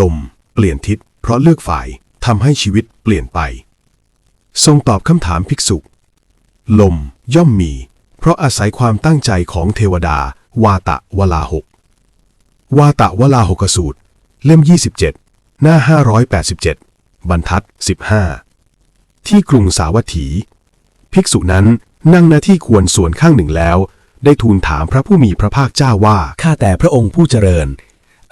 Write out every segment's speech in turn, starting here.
ลม เปลี่ยนทิศ เพราะเลือกฝ่ายทำให้ชีวิตเปลี่ยนไป ทรงตอบคำถามภิกษุ ลมย่อมมี เพราะอาศัยความตั้งใจของเทวดา วาตะวลาหก วาตะวลาหกสูตร เล่ม 27 หน้า 587 บรรทัด 15 ที่กรุงสาวัตถี ภิกษุนั้นนั่งหน้าที่ควรส่วนข้างหนึ่งแล้ว ได้ทูลถามพระผู้มีพระภาคเจ้าว่า ข้าแต่พระองค์ผู้เจริญ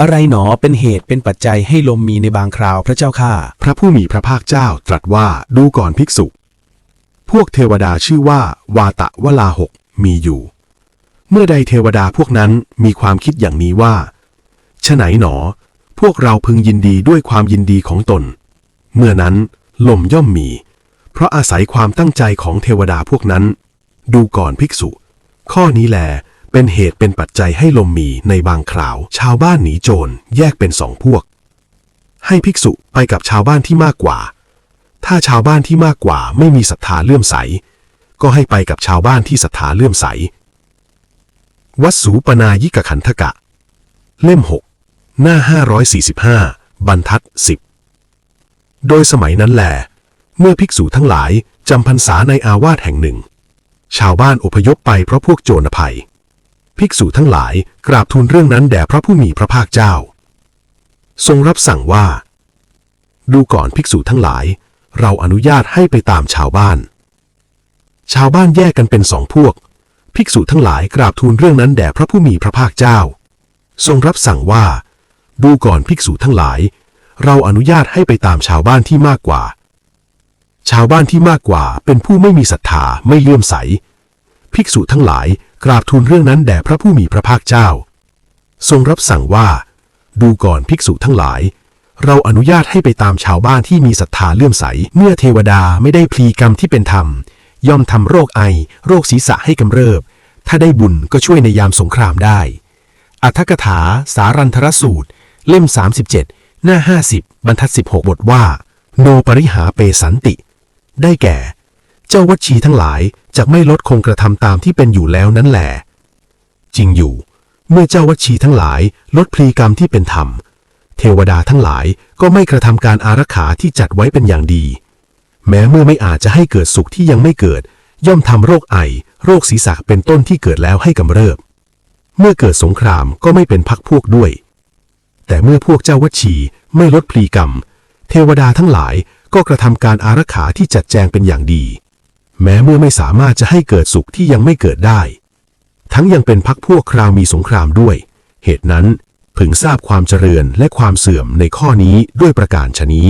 อะไรหนอเป็นเหตุเป็นปัจจัยให้ลมมีในบางคราวพระเจ้าข้าพระผู้มีพระภาคเจ้าตรัสว่าดูก่อนภิกษุ พวกเทวดาชื่อว่า วาตะวลาหกมีอยู่ เมื่อใดเทวดาพวกนั้นมีความคิดอย่างนี้ว่าฉไหนหนอ พวกเราพึงยินดีด้วยความยินดีของตน เมื่อนั้นลมย่อมมี เพราะอาศัยความตั้งใจของเทวดาพวกนั้น ดูก่อนภิกษุ ข้อนี้แหล เป็นเหตุเป็นปัจจัยให้ลมมีในบางคราว ชาวบ้านหนีโจรแยกเป็นสองพวก ให้ภิกษุไปกับชาวบ้านที่มากกว่า ถ้าชาวบ้านที่มากกว่าไม่มีศรัทธาเลื่อมใส ก็ให้ไปกับชาวบ้านที่ศรัทธาเลื่อมใส วัดสูปนายิกขันธกะ เล่ม 6 หน้า 545 บรรทัด 10 โดยสมัยนั้นแหลเมื่อภิกษุทั้งหลายจำพรรษาในอาวาสแห่งหนึ่ง ชาวบ้านอพยพไปเพราะพวกโจรภัย ภิกษุทั้งหลายกราบทูลเรื่องนั้นแด่พระผู้มีพระภาคเจ้า ทรงรับสั่งว่า ดูก่อนภิกษุทั้งหลาย เราอนุญาตให้ไปตามชาวบ้าน ชาวบ้านแยกกันเป็นสองพวก ภิกษุทั้งหลายกราบทูลเรื่องนั้นแด่พระผู้มีพระภาคเจ้า ทรงรับสั่งว่า ดูก่อนภิกษุทั้งหลาย เราอนุญาตให้ไปตามชาวบ้านที่มากกว่า ชาวบ้านที่มากกว่าเป็นผู้ไม่มีศรัทธาไม่เลื่อมใส ภิกษุทั้งหลาย กราบทูลเรื่องนั้นแด่พระผู้มีพระภาคเจ้า ทรงรับสั่งว่า ดูก่อนภิกษุทั้งหลาย เราอนุญาตให้ไปตามชาวบ้านที่มีศรัทธาเลื่อมใส เมื่อเทวดาไม่ได้พลีกรรมที่เป็นธรรม ย่อมทำโรคไอ โรคศีรษะให้กำเริบ ถ้าได้บุญก็ช่วยในยามสงครามได้ อัธกถา สารันทรสูตร เล่ม 37 หน้า 50 บรรทัด 16 บทว่า โนปริหาเปสันติ ได้แก่ เจ้าวัชีทั้งหลายจะไม่ลดคงกระทำตามที่เป็นอยู่แล้วนั้นแหลจริงอยู่ เมื่อเจ้าวัชีทั้งหลายลดพลีกรรมที่เป็นธรรม เทวดาทั้งหลายก็ไม่กระทำการอารักขาที่จัดไว้เป็นอย่างดี แม้เมื่อไม่อาจจะให้เกิดสุขที่ยังไม่เกิด ย่อมทำโรคไอ โรคศีรษะเป็นต้นที่เกิดแล้วให้กำเริบ เมื่อเกิดสงครามก็ไม่เป็นพักพวกด้วย แต่เมื่อพวกเจ้าวัชีไม่ลดพลีกรรม เทวดาทั้งหลายก็กระทำการอารักขาที่จัดแจงเป็นอย่างดี แม้เมื่อไม่สามารถจะให้เกิดสุขที่ยังไม่เกิดได้ ทั้งยังเป็นพักพวกคราวมีสงครามด้วย เหตุนั้นพึงทราบความเจริญและความเสื่อมในข้อนี้ด้วยประการชนี้